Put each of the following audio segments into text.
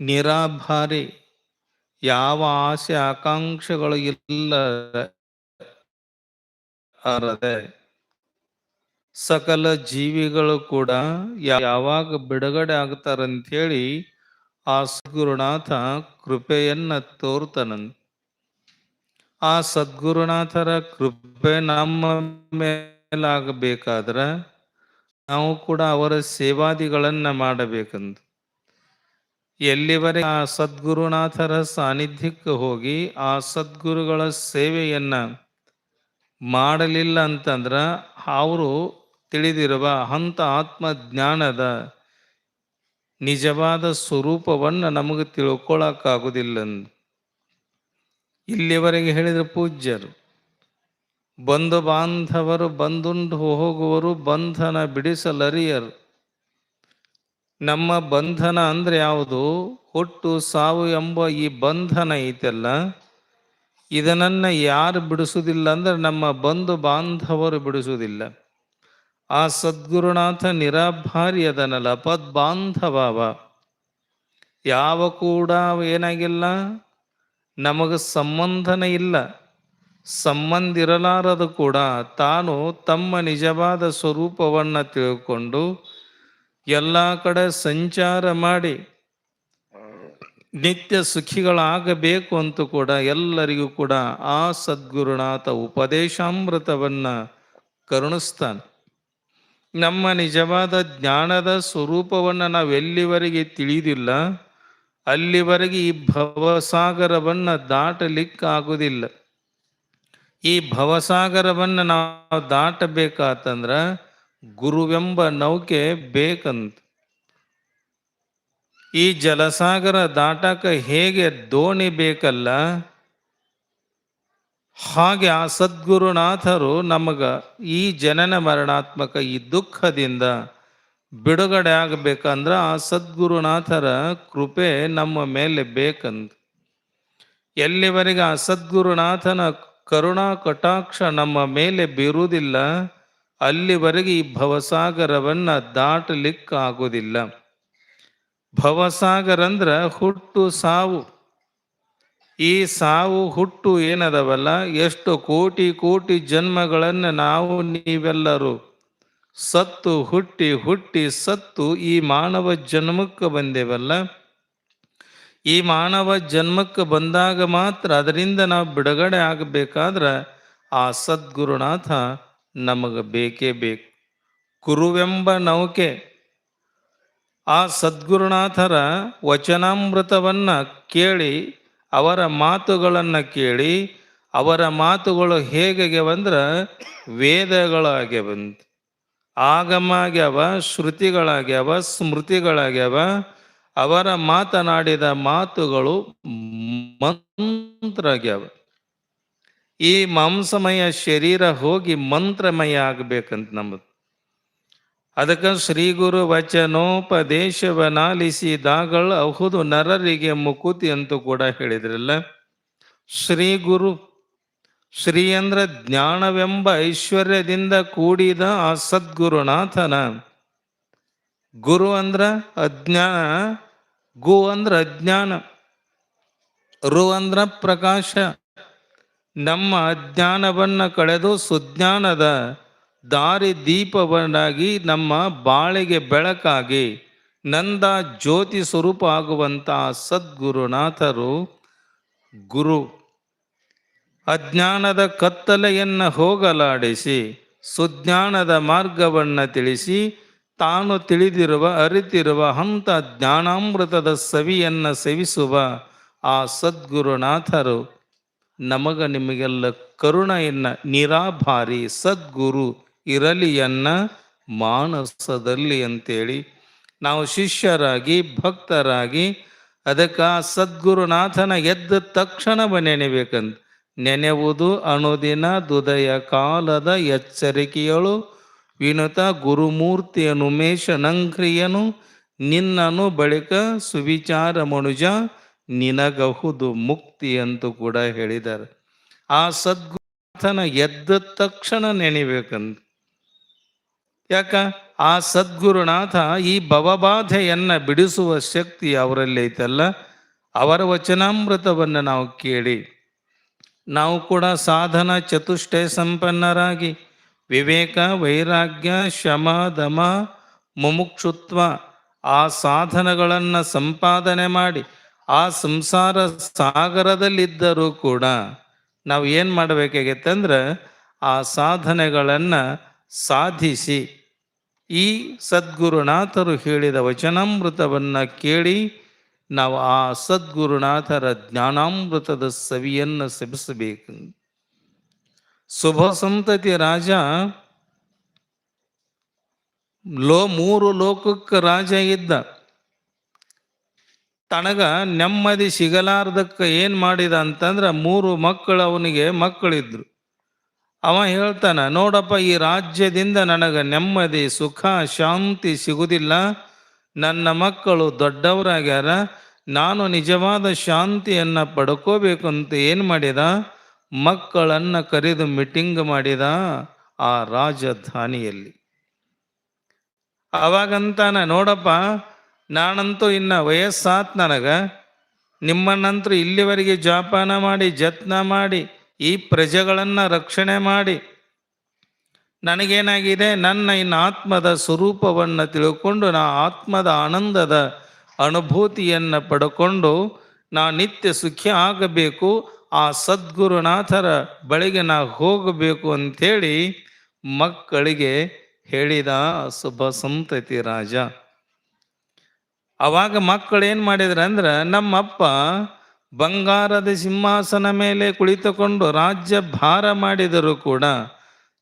ನಿರಾಭಾರಿ. ಯಾವ ಆಸೆ ಆಕಾಂಕ್ಷೆಗಳು ಇಲ್ಲ ಅರದೆ. ಸಕಲ ಜೀವಿಗಳು ಕೂಡ ಯಾವಾಗ ಬಿಡುಗಡೆ ಆಗ್ತಾರಂತೇಳಿ ಆ ಸದ್ಗುರುನಾಥ ಕೃಪೆಯನ್ನ ತೋರ್ತಾನಂತ ಆ ಸದ್ಗುರುನಾಥರ ಕೃಪೆ ನಮ್ಮ ಮೇಲಾಗಬೇಕಾದ್ರ ನಾವು ಕೂಡ ಅವರ ಸೇವಾದಿಗಳನ್ನ ಮಾಡಬೇಕಂತ ಎಲ್ಲಿವರೆಗೆ ಆ ಸದ್ಗುರುನಾಥರ ಸಾನ್ನಿಧ್ಯಕ್ಕೆ ಹೋಗಿ ಆ ಸದ್ಗುರುಗಳ ಸೇವೆಯನ್ನು ಮಾಡಲಿಲ್ಲ ಅಂತಂದ್ರೆ ಅವರು ತಿಳಿದಿರುವ ಹಂತ ಆತ್ಮಜ್ಞಾನದ ನಿಜವಾದ ಸ್ವರೂಪವನ್ನು ನಮಗೆ ತಿಳ್ಕೊಳಕ್ಕಾಗುದಿಲ್ಲ ಅಂದ್. ಇಲ್ಲಿವರೆಗೆ ಹೇಳಿದ ಪೂಜ್ಯರು, ಬಂಧು ಬಾಂಧವರು ಬಂದುಂಡು ಹೋಗುವರು, ಬಂಧನ ಬಿಡಿಸಲರಿಯರು ನಮ್ಮ ಬಂಧನ ಅಂದ್ರೆ ಯಾವುದು? ಹುಟ್ಟು, ಸಾವು ಎಂಬ ಈ ಬಂಧನ ಐತಲ್ಲ. ಇದನ್ನ ಯಾರು ಬಿಡಿಸುವುದಿಲ್ಲ ಅಂದ್ರೆ ನಮ್ಮ ಬಂಧು ಬಾಂಧವರು ಬಿಡಿಸುವುದಿಲ್ಲ. ಆ ಸದ್ಗುರುನಾಥ ನಿರಾಭಾರಿ ಅದನಲ್ಲ ಪದ್ ಬಾಂಧವ ಯಾವ ಕೂಡ ಏನಾಗಿಲ್ಲ? ನಮಗೆ ಸಂಬಂಧನ ಇಲ್ಲ. ಸಂಬಂಧ ಇರಲಾರದು ಕೂಡ ತಾನು ತಮ್ಮ ನಿಜವಾದ ಸ್ವರೂಪವನ್ನು ತಿಳ್ಕೊಂಡು ಎಲ್ಲ ಕಡೆ ಸಂಚಾರ ಮಾಡಿ ನಿತ್ಯ ಸುಖಿಗಳಾಗಬೇಕು ಅಂತ ಕೂಡ ಎಲ್ಲರಿಗೂ ಕೂಡ ಆ ಸದ್ಗುರುನಾಥ ಉಪದೇಶಾಮೃತವನ್ನು ಕರುಣಿಸ್ತಾನೆ. ನಮ್ಮ ನಿಜವಾದ ಜ್ಞಾನದ ಸ್ವರೂಪವನ್ನು ನಾವು ಎಲ್ಲಿವರೆಗೆ ತಿಳಿದಿಲ್ಲ, ಅಲ್ಲಿವರೆಗೆ ಈ ಭವಸಾಗರವನ್ನು ದಾಟಲಿಕ್ಕಾಗುವುದಿಲ್ಲ ಈ ಭವಸಾಗರವನ್ನು ನಾವು ದಾಟಬೇಕಾತಂದ್ರ ಗುರುವೆಂಬ ನೌಕೆ ಬೇಕಂತ. ಈ ಜಲಸಾಗರ ದಾಟಕ ಹೇಗೆ ದೋಣಿ ಬೇಕಲ್ಲ? ಹಾಗೆ ಆ ಸದ್ಗುರುನಾಥರು ನಮಗ ಈ ಜನನ ಮರಣಾತ್ಮಕ ಈ ದುಃಖದಿಂದ ಬಿಡುಗಡೆ ಆಗಬೇಕಂದ್ರ ಆ ಸದ್ಗುರುನಾಥರ ಕೃಪೆ ನಮ್ಮ ಮೇಲೆ ಬೇಕಂತ. ಎಲ್ಲಿವರೆಗೆ ಆ ಸದ್ಗುರುನಾಥನ ಕರುಣಾ ಕಟಾಕ್ಷ ನಮ್ಮ ಮೇಲೆ ಬೀರುವುದಿಲ್ಲ ಅಲ್ಲಿವರೆಗೆ ಈ ಭವಸಾಗರವನ್ನು ದಾಟಲಿಕ್ಕಾಗೋದಿಲ್ಲ ಭವಸಾಗರ ಅಂದ್ರ ಹುಟ್ಟು ಸಾವು. ಈ ಸಾವು ಹುಟ್ಟು ಏನದವಲ್ಲ, ಎಷ್ಟು ಕೋಟಿ ಕೋಟಿ ಜನ್ಮಗಳನ್ನು ನಾವು ನೀವೆಲ್ಲರೂ. ಸತ್ತು ಹುಟ್ಟಿ ಹುಟ್ಟಿ ಸತ್ತು ಈ ಮಾನವ ಜನ್ಮಕ್ಕೆ ಬಂದೇವಲ್ಲ. ಈ ಮಾನವ ಜನ್ಮಕ್ಕೆ ಬಂದಾಗ ಮಾತ್ರ ಅದರಿಂದ ನಾವು ಬಿಡುಗಡೆ ಆಗಬೇಕಾದ್ರೆ ಆ ಸದ್ಗುರುನಾಥ ನಮಗೆ ಬೇಕೇ ಬೇಕು. ಕುರುವೆಂಬ ನೌಕೆ. ಆ ಸದ್ಗುರುನಾಥರ ವಚನಾಮೃತವನ್ನು ಕೇಳಿ, ಅವರ ಮಾತುಗಳನ್ನು ಕೇಳಿ, ಅವರ ಮಾತುಗಳು ಹೇಗಾಗ್ಯವಂದ್ರ ವೇದಗಳಾಗ್ಯವಂತ ಆಗಮ ಆಗ್ಯಾವ ಶ್ರುತಿಗಳಾಗ್ಯಾವ, ಸ್ಮೃತಿಗಳಾಗ್ಯಾವ, ಅವರ ಮಾತನಾಡಿದ ಮಾತುಗಳು ಮಂತ್ರ ಆಗ್ಯಾವ ಈ ಮಾಂಸಮಯ ಶರೀರ ಹೋಗಿ ಮಂತ್ರಮಯ ಆಗಬೇಕಂತ ನಮ್ಮದು ಅದಕ್ಕೆ ಶ್ರೀ ಗುರು ವಚನೋಪದೇಶವನಾಲಿಸಿದಾಗಳು ಅಹುದು ನರರಿಗೆ ಮುಕುತಿ ಅಂತೂ ಕೂಡ ಹೇಳಿದ್ರಲ್ಲ. ಶ್ರೀ ಗುರು ಶ್ರೀ ಅಂದ್ರ ಜ್ಞಾನವೆಂಬ ಐಶ್ವರ್ಯದಿಂದ ಕೂಡಿದ ಆ ಸದ್ಗುರುನಾಥನ ಗುರು ಅಂದ್ರ ಅಜ್ಞಾನ ಗು ಅಂದ್ರ ಅಜ್ಞಾನ, ರು ಅಂದ್ರ ಪ್ರಕಾಶ. ನಮ್ಮ ಅಜ್ಞಾನವನ್ನು ಕಳೆದು ಸುಜ್ಞಾನದ ದಾರಿ ದೀಪವನ್ನಾಗಿ ನಮ್ಮ ಬಾಳಿಗೆ ಬೆಳಕಾಗಿ ನಂದ ಜ್ಯೋತಿ ಸ್ವರೂಪ ಆಗುವಂತ ಸದ್ಗುರುನಾಥರು, ಗುರು, ಅಜ್ಞಾನದ ಕತ್ತಲೆಯನ್ನು ಹೋಗಲಾಡಿಸಿ, ಸುಜ್ಞಾನದ ಮಾರ್ಗವನ್ನು ತಿಳಿಸಿ, ತಾನು ತಿಳಿದಿರುವ, ಅರಿತಿರುವ ಹಂತ ಜ್ಞಾನಾಮೃತದ ಸವಿಯನ್ನು ಸೇವಿಸುವ ಆ ಸದ್ಗುರುನಾಥರು. ನಮಗ ನಿಮಗೆಲ್ಲ ಕರುಣೆಯನ್ನ, ನಿರಾಭಾರಿ ಸದ್ಗುರು ಇರಲಿಯನ್ನ ಮಾನಸದಲ್ಲಿ ಅಂತೇಳಿ ನಾವು ಶಿಷ್ಯರಾಗಿ, ಭಕ್ತರಾಗಿ ಅದಕ್ಕೆ ಸದ್ಗುರುನಾಥನ ಎದ್ದ ತಕ್ಷಣ ನೆನೆಬೇಕಂತ. ನೆನೆವುದು ಅನುದಿನ ದುದಯ ಕಾಲದ ಎಚ್ಚರಿಕೆಯಳು. ವಿನುತ ಗುರುಮೂರ್ತಿಯನು ಮೇಷನಂಕ್ರಿಯನು. ನಿನ್ನನು ಬಳಿಕ ಸುವಿಚಾರ ಮನುಜ. ನಿನಗಹುದು ಮುಕ್ತಿ ಅಂತೂ ಕೂಡ ಹೇಳಿದ್ದಾರೆ. ಆ ಸದ್ಗುರುನಾಥನ ಎದ್ದ ತಕ್ಷಣ ನೆನಿಬೇಕಂತ ಯಾಕ? ಆ ಸದ್ಗುರುನಾಥ ಈ ಭವಬಾಧೆಯನ್ನ ಬಿಡಿಸುವ ಶಕ್ತಿ ಅವರಲ್ಲಿ ಐತಲ್ಲ? ಅವರ ವಚನಾಮೃತವನ್ನು ನಾವು ಕೇಳಿ. ನಾವು ಕೂಡ ಸಾಧನ ಚತುಷ್ಟಯ ಸಂಪನ್ನರಾಗಿ. ವಿವೇಕ, ವೈರಾಗ್ಯ, ಶಮ, ದಮ, ಮುಮುಕ್ಷುತ್ವ ಆ ಸಾಧನಗಳನ್ನು ಸಂಪಾದನೆ ಮಾಡಿ ಆ ಸಂಸಾರ ಸಾಗರದಲ್ಲಿದ್ದರೂ ಕೂಡ ನಾವು ಏನು ಮಾಡಬೇಕಾಗೈತೆ ಅಂದ್ರೆ ಆ ಸಾಧನೆಗಳನ್ನು ಸಾಧಿಸಿ. ಈ ಸದ್ಗುರುನಾಥರು ಹೇಳಿದ ವಚನಾಮೃತವನ್ನು ಕೇಳಿ ನಾವು ಆ ಸದ್ಗುರುನಾಥರ ಜ್ಞಾನಾಮೃತದ ಸವಿಯನ್ನು ಸೆಬಿಸಬೇಕು. ಶುಭ ಸಂತತಿ ರಾಜ. ಲೋ ಮೂರು ಲೋಕಕ್ಕೆ ರಾಜ ಇದ್ದ. ತನಗ ನೆಮ್ಮದಿ ಸಿಗಲಾರ್ದಕ್ಕೆ ಏನು ಮಾಡಿದ ಅಂತಂದ್ರೆ ಮೂರು ಮಕ್ಕಳು ಅವನಿಗೆ ಮಕ್ಕಳಿದ್ರು. ಅವ ಹೇಳ್ತಾನ, ನೋಡಪ್ಪ, ಈ ರಾಜ್ಯದಿಂದ ನನಗೆ ನೆಮ್ಮದಿ, ಸುಖ, ಶಾಂತಿ ಸಿಗುವುದಿಲ್ಲ ನನ್ನ ಮಕ್ಕಳು ದೊಡ್ಡವರಾಗ್ಯಾರ, ನಾನು ನಿಜವಾದ ಶಾಂತಿಯನ್ನು ಪಡ್ಕೋಬೇಕು ಅಂತ ಏನು ಮಾಡಿದ? ಮಕ್ಕಳನ್ನು ಕರೆದು ಮೀಟಿಂಗ್ ಮಾಡಿದ ಆ ರಾಜಧಾನಿಯಲ್ಲಿ. ಅವಾಗಂತಾನ, ನೋಡಪ್ಪ ನಾನಂತೂ ಇನ್ನ ವಯಸ್ಸಾತ್ ನನಗೆ ನಿಮ್ಮನ್ನಂತರೂ ಇಲ್ಲಿವರೆಗೆ ಜೋಪಾನ ಮಾಡಿ, ಜತ್ನ ಮಾಡಿ, ಈ ಪ್ರಜೆಗಳನ್ನು ರಕ್ಷಣೆ ಮಾಡಿ, ನನಗೇನಾಗಿದೆ, ನನ್ನ ಇನ್ನು ಆತ್ಮದ ಸ್ವರೂಪವನ್ನು ತಿಳ್ಕೊಂಡು, ನಾ ಆತ್ಮದ ಆನಂದದ ಅನುಭೂತಿಯನ್ನು ಪಡ್ಕೊಂಡು, ನಾ ನಿತ್ಯ ಸುಖಿ ಆಗಬೇಕು, ಆ ಸದ್ಗುರುನಾಥರ ಬಳಿಗೆ ನಾ ಹೋಗಬೇಕು ಅಂಥೇಳಿ ಮಕ್ಕಳಿಗೆ ಹೇಳಿದ ಶುಭ ಸಂತತಿ ರಾಜ. ಅವಾಗ ಮಕ್ಕಳು ಏನು ಮಾಡಿದ್ರು ಅಂದ್ರೆ ನಮ್ಮಪ್ಪ ಬಂಗಾರದ ಸಿಂಹಾಸನ ಮೇಲೆ ಕುಳಿತುಕೊಂಡು ರಾಜ್ಯ ಭಾರ ಮಾಡಿದರೂ ಕೂಡ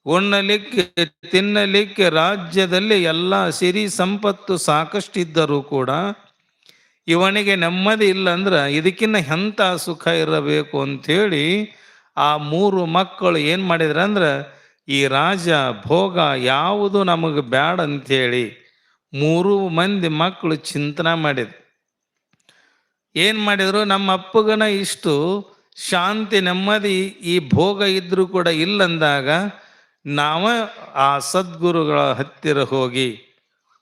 ಉಣ್ಣಲಿಕ್ಕೆ, ತಿನ್ನಲಿಕ್ಕೆ ರಾಜ್ಯದಲ್ಲಿ ಎಲ್ಲ ಸಿರಿ ಸಂಪತ್ತು ಸಾಕಷ್ಟು ಇದ್ದರೂ ಕೂಡ ಇವನಿಗೆ ನೆಮ್ಮದಿ ಇಲ್ಲ ಅಂದ್ರೆ ಇದಕ್ಕಿನ್ನ ಎಂಥ ಸುಖ ಇರಬೇಕು ಅಂಥೇಳಿ ಆ ಮೂರು ಮಕ್ಕಳು ಏನು ಮಾಡಿದ್ರು ಅಂದ್ರೆ ಈ ರಾಜ ಭೋಗ ಯಾವುದು ನಮಗೆ ಬ್ಯಾಡ ಅಂಥೇಳಿ ಮೂರು ಮಂದಿ ಮಕ್ಕಳು ಚಿಂತನೆ ಮಾಡಿದ್ರು. ಏನು ಮಾಡಿದರು? ನಮ್ಮ ಅಪ್ಪಗನ ಇಷ್ಟು ಶಾಂತಿ, ನೆಮ್ಮದಿ, ಈ ಭೋಗ ಇದ್ದರೂ ಕೂಡ ಇಲ್ಲಂದಾಗ ನಾವ ಆ ಸದ್ಗುರುಗಳ ಹತ್ತಿರ ಹೋಗಿ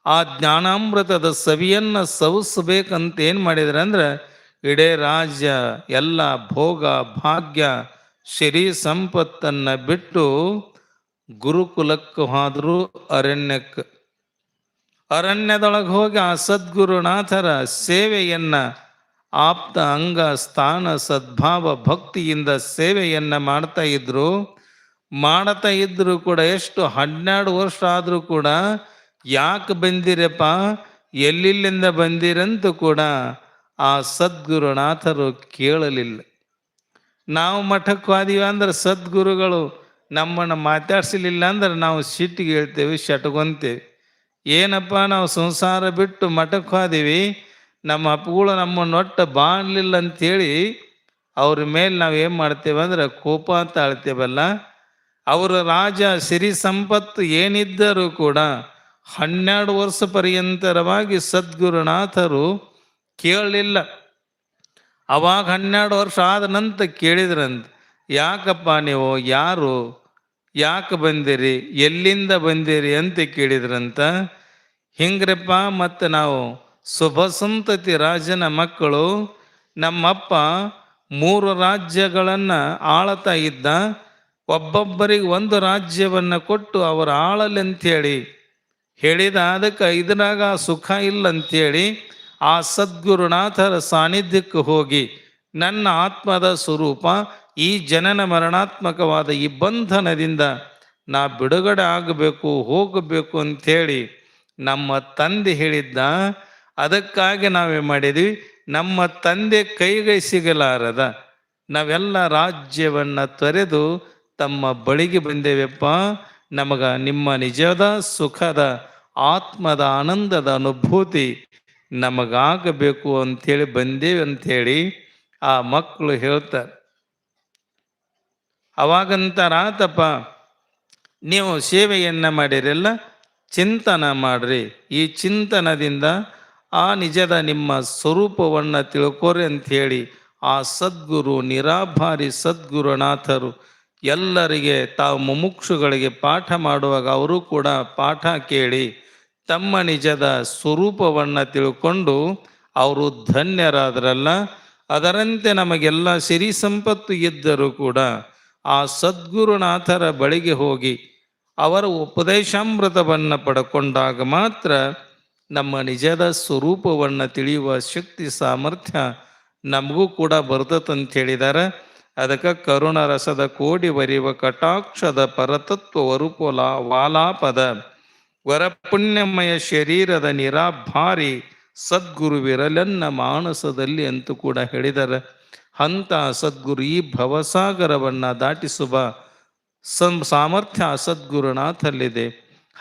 ಆ ಜ್ಞಾನಾಮೃತದ ಸವಿಯನ್ನು ಸವಿಸ್ಬೇಕಂತ ಏನು ಮಾಡಿದ್ರೆ ಅಂದ್ರೆ, ಇಡೇ ರಾಜ್ಯ, ಎಲ್ಲ ಭೋಗ, ಭಾಗ್ಯ, ಶರೀ ಸಂಪತ್ತನ್ನು ಬಿಟ್ಟು ಗುರುಕುಲಕ್ಕೆ ಹಾದರೂ ಅರಣ್ಯಕ್ಕೆ. ಅರಣ್ಯದೊಳಗೆ ಹೋಗಿ ಆ ಸದ್ಗುರುನಾಥರ ಸೇವೆಯನ್ನು, ಆಪ್ತ ಅಂಗ ಸ್ಥಾನ ಸದ್ಭಾವ ಭಕ್ತಿಯಿಂದ ಸೇವೆಯನ್ನು ಮಾಡ್ತಾ ಇದ್ರು. ಮಾಡ್ತಾ ಇದ್ರು ಕೂಡ ಎಷ್ಟು ಹನ್ನೆರಡು ವರ್ಷ ಆದರೂ ಕೂಡ ಯಾಕೆ ಬಂದಿರಪ್ಪ ಎಲ್ಲಿಲ್ಲಿಂದ ಬಂದಿರಂತೂ ಕೂಡ ಆ ಸದ್ಗುರುನಾಥರು ಕೇಳಲಿಲ್ಲ. ನಾವು ಮಠಕ್ಕೆ ಹೋದೀವಿ ಅಂದ್ರೆ ಸದ್ಗುರುಗಳು ನಮ್ಮನ್ನು ಮಾತಾಡ್ಸಲಿಲ್ಲ ಅಂದ್ರೆ ನಾವು ಸಿಟ್ಟಿಗೆ ಹೇಳ್ತೇವೆ ಶಟ್ಕೊಂತೇವೆ ಏನಪ್ಪ ನಾವು ಸಂಸಾರ ಬಿಟ್ಟು ಮಠಕ್ಕೆ ಹೋದೀವಿ, ನಮ್ಮ ಅಪ್ಪಗಳು ನಮ್ಮನ್ನು ಒಟ್ಟು ಬಾಣಲಿಲ್ಲ ಅಂಥೇಳಿ ಅವ್ರ ಮೇಲೆ ನಾವು ಏನು ಮಾಡ್ತೇವಂದ್ರೆ ಕೋಪ ಅಂತ ಆಳ್ತೇವಲ್ಲ, ಅವರ ರಾಜ ಸಿರಿ ಸಂಪತ್ತು ಏನಿದ್ದರೂ ಕೂಡ ಹನ್ನೆರಡು ವರ್ಷ ಪರ್ಯಂತರವಾಗಿ ಸದ್ಗುರುನಾಥರು ಕೇಳಲಿಲ್ಲ. ಅವಾಗ ಹನ್ನೆರಡು ವರ್ಷ ಆದ ನಂತರ ಕೇಳಿದ್ರಂತ, ಯಾಕಪ್ಪ ನೀವು ಯಾರು, ಯಾಕೆ ಬಂದಿರಿ, ಎಲ್ಲಿಂದ ಬಂದಿರಿ ಅಂತ ಕೇಳಿದ್ರಂತ. ಹಿಂಗ್ರಪ್ಪ ಮತ್ತು ನಾವು ಶುಭ ಸಂತತಿ ರಾಜನ ಮಕ್ಕಳು, ನಮ್ಮಪ್ಪ ಮೂರು ರಾಜ್ಯಗಳನ್ನು ಆಳತಾ ಇದ್ದ, ಒಬ್ಬೊಬ್ಬರಿಗೆ ಒಂದು ರಾಜ್ಯವನ್ನು ಕೊಟ್ಟು ಅವರ ಆಳಲಿ ಅಂಥೇಳಿ ಹೇಳಿದ ಅದಕ್ಕೆ ಇದ್ರಾಗ ಸುಖ ಇಲ್ಲ ಅಂಥೇಳಿ ಆ ಸದ್ಗುರುನಾಥರ ಸಾನ್ನಿಧ್ಯಕ್ಕೆ ಹೋಗಿ, ನನ್ನ ಆತ್ಮದ ಸ್ವರೂಪ, ಈ ಜನನ ಮರಣಾತ್ಮಕವಾದ ಈ ಬಂಧನದಿಂದ ನಾ ಬಿಡುಗಡೆ ಆಗಬೇಕು, ಹೋಗಬೇಕು ಅಂಥೇಳಿ ನಮ್ಮ ತಂದೆ ಹೇಳಿದ್ದ, ಅದಕ್ಕಾಗಿ ನಾವೇ ಮಾಡಿದ್ವಿ. ನಮ್ಮ ತಂದೆ ಕೈಗೆ ಸಿಗಲಾರದ, ನಾವೆಲ್ಲ ರಾಜ್ಯವನ್ನು ತೊರೆದು ತಮ್ಮ ಬಳಿಗೆ ಬಂದೇವಪ್ಪ. ನಮಗ ನಿಮ್ಮ ನಿಜದ ಸುಖದ, ಆತ್ಮದ ಆನಂದದ ಅನುಭೂತಿ ನಮಗಾಗಬೇಕು ಅಂಥೇಳಿ ಬಂದೇವೆ ಅಂಥೇಳಿ ಆ ಮಕ್ಕಳು ಹೇಳ್ತಾರೆ. ಅವಾಗಂತಾರಾತಪ್ಪ, ನೀವು ಸೇವೆಯನ್ನು ಮಾಡಿರಲ್ಲ ಚಿಂತನ ಮಾಡ್ರಿ. ಈ ಚಿಂತನದಿಂದ ಆ ನಿಜದ ನಿಮ್ಮ ಸ್ವರೂಪವನ್ನು ತಿಳ್ಕೊರಿ ಅಂಥೇಳಿ ಆ ಸದ್ಗುರು, ನಿರಾಭಾರಿ ಸದ್ಗುರುನಾಥರು ಎಲ್ಲರಿಗೆ ತಾವು ಮುಮುಕ್ಷುಗಳಿಗೆ ಪಾಠ ಮಾಡುವಾಗ ಅವರು ಕೂಡ ಪಾಠ ಕೇಳಿ ತಮ್ಮ ನಿಜದ ಸ್ವರೂಪವನ್ನು ತಿಳ್ಕೊಂಡು ಅವರು ಧನ್ಯರಾದ್ರಲ್ಲ. ಅದರಂತೆ ನಮಗೆಲ್ಲ ಸಿರಿ ಸಂಪತ್ತು ಇದ್ದರೂ ಕೂಡ ಆ ಸದ್ಗುರುನಾಥರ ಬಳಿಗೆ ಹೋಗಿ ಅವರ ಉಪದೇಶಾಮೃತವನ್ನು ಪಡ್ಕೊಂಡಾಗ ಮಾತ್ರ ನಮ್ಮ ನಿಜದ ಸ್ವರೂಪವನ್ನು ತಿಳಿಯುವ ಶಕ್ತಿ, ಸಾಮರ್ಥ್ಯ ನಮಗೂ ಕೂಡ ಬರ್ತದಂತ ಹೇಳಿದ್ದಾರೆ ಅದಕ್ಕೆ ಕರುಣ ರಸದ ಕೋಡಿ ಬರೆಯುವ ಕಟಾಕ್ಷದ ಪರತತ್ವ ವರುಪುಲ ವಾಲಾಪದ. ವರಪುಣ್ಯಮಯ ಶರೀರದ ನಿರಾಭಾರಿ ಸದ್ಗುರುವಿರಲೆನ್ನ ಮಾನಸದಲ್ಲಿ ಅಂತೂ ಕೂಡ ಹೇಳಿದರೆ. ಹಂತ ಸದ್ಗುರು ಈ ಭವಸಾಗರವನ್ನು ದಾಟಿಸುವ ಸಂ ಸಾಮರ್ಥ್ಯ ಸದ್ಗುರುನಾಥಲ್ಲಿದೆ.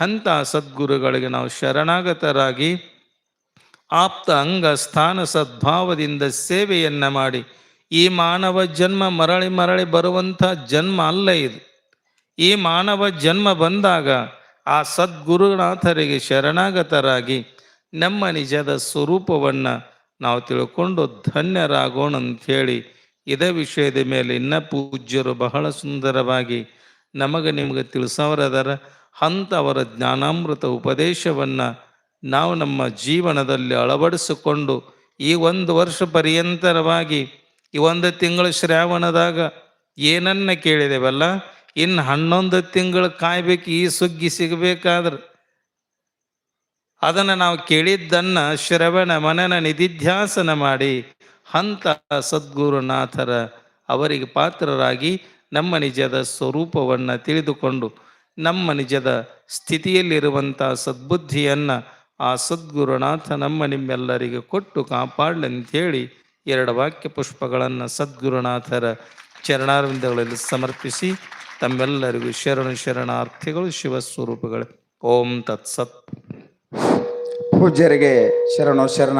ಅಂಥ ಸದ್ಗುರುಗಳಿಗೆ ನಾವು ಶರಣಾಗತರಾಗಿ ಆಪ್ತ ಅಂಗ ಸ್ಥಾನ ಸದ್ಭಾವದಿಂದ ಸೇವೆಯನ್ನು ಮಾಡಿ. ಈ ಮಾನವ ಜನ್ಮ ಮರಳಿ ಮರಳಿ ಬರುವಂಥ ಜನ್ಮ ಅಲ್ಲ ಇದು. ಈ ಮಾನವ ಜನ್ಮ ಬಂದಾಗ ಆ ಸದ್ಗುರುನಾಥರಿಗೆ ಶರಣಾಗತರಾಗಿ ನಮ್ಮ ನಿಜದ ಸ್ವರೂಪವನ್ನು ನಾವು ತಿಳ್ಕೊಂಡು ಧನ್ಯರಾಗೋಣ ಅಂಥೇಳಿ ಇದೇ ವಿಷಯದ ಮೇಲೆ ಇನ್ನ ಪೂಜ್ಯರು ಬಹಳ ಸುಂದರವಾಗಿ ನಮಗೆ ನಿಮಗೆ ಹಂತ ಅವರ ಜ್ಞಾನಾಮೃತ ಉಪದೇಶವನ್ನು ನಾವು ನಮ್ಮ ಜೀವನದಲ್ಲಿ ಅಳವಡಿಸಿಕೊಂಡು ಈ ಒಂದು ವರ್ಷ ಪರ್ಯಂತರವಾಗಿ ಈ ಒಂದು ತಿಂಗಳು ಶ್ರಾವಣದಾಗ ಏನನ್ನ ಕೇಳಿದೆವಲ್ಲ? ಇನ್ನು ಹನ್ನೊಂದು ತಿಂಗಳು ಕಾಯ್ಬೇಕು, ಈ ಸುಗ್ಗಿ ಸಿಗಬೇಕಾದ್ರೆ. ಅದನ್ನು ನಾವು ಕೇಳಿದ್ದನ್ನ ಶ್ರವಣ ಮನನ ನಿಧಿಧ್ಯಾಸನ ಮಾಡಿ ಹಂತ ಸದ್ಗುರುನಾಥರ ಅವರಿಗೆ ಪಾತ್ರರಾಗಿ ನಮ್ಮ ನಿಜದ ಸ್ವರೂಪವನ್ನು ತಿಳಿದುಕೊಂಡು ನಮ್ಮ ನಿಜದ ಸ್ಥಿತಿಯಲ್ಲಿರುವಂಥ ಸದ್ಬುದ್ಧಿಯನ್ನು ಆ ಸದ್ಗುರುನಾಥ ನಮ್ಮ ನಿಮ್ಮೆಲ್ಲರಿಗೆ ಕೊಟ್ಟು ಕಾಪಾಡಲಂತೇಳಿ ಎರಡು ವಾಕ್ಯ ಪುಷ್ಪಗಳನ್ನು ಸದ್ಗುರುನಾಥರ ಚರಣಾರ್ವಿಂದಗಳಲ್ಲಿ ಸಮರ್ಪಿಸಿ ತಮ್ಮೆಲ್ಲರಿಗೂ ಶರಣು ಶರಣಾರ್ಥಿಗಳು ಶಿವಸ್ವರೂಪಗಳು ಓಂ ತತ್ಸತ್. ಪೂಜ್ಯರಿಗೆ ಶರಣು ಶರಣ.